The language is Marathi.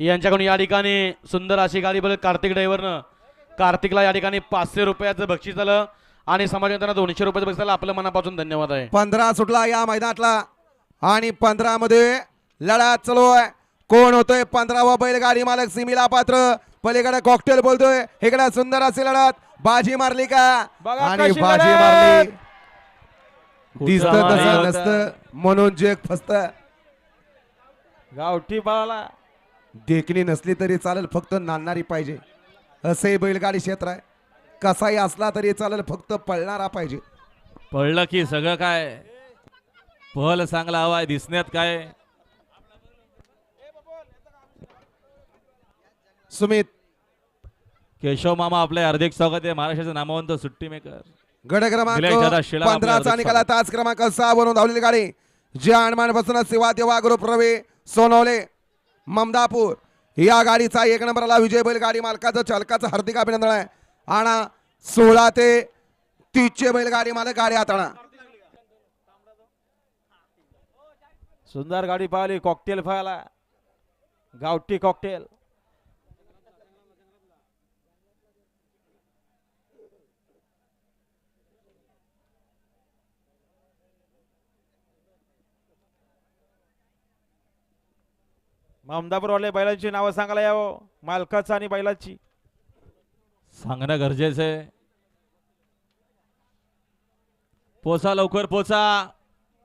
यांच्याकडून या ठिकाणी सुंदर अशी गाडी बघ कार्तिक ड्रायव्हरनं कार्तिकला या ठिकाणी पाचशे रुपयाचं बक्षीस झालं आणि समाजात त्यांना दोनशे रुपयाचं बक्षीस झालं. आपल्या मनापासून धन्यवाद आहे. पंधरा सुटला या मैदानातला आणि पंधरा मध्ये लढा चालू आहे कोण होतोय पंधरावा बैलगाडी मालक सिमीला पात्र. पलीकडे कॉकटेल बोलतोय. इकडे सुंदर अशी लढत. बाजी मारली का? आणि बाजी. मारली. दिसत तसं नसतं. म्हणून जग फसत. गावठी पळाला देखणी नसली तरी चालेल फक्त नांदणारी पाहिजे. असंही बैलगाडी क्षेत्र आहे. कसाही असला तरी चालेल फक्त पळणारा पाहिजे. पडलं की सगळं काय? पहल चांगला हवाय दिसण्यात काय? सुमित. केशव मामा आपले हार्दिक स्वागत आहे. महाराष्ट्राचे नामवंत सुट्टी मेकर. गड क्रमांक पंधराचा निकाला तास क्रमांक सहा वरून धावलेली गाडी. जे आणमानपासून सेवा देवा ग्रुप रवी सोनवले. ममदापूर. या गाडीचा एक नंबरला विजय बैल गाडी मालकाचं चालकाचं हार्दिक अभिनंदन आहे. आणा सोळा ते तीसचे बैल गाडी मालक गाडी हाताळा. सुंदर गाडी पाहिली कॉकटेल पाहिला. गावठी कॉकटेल ममदापूरवाले बैलांची नावं सांगायला यावं? मालकाचं आणि बैलाची. सांगणं गरजेचं आहे. पोचा लवकर पोचा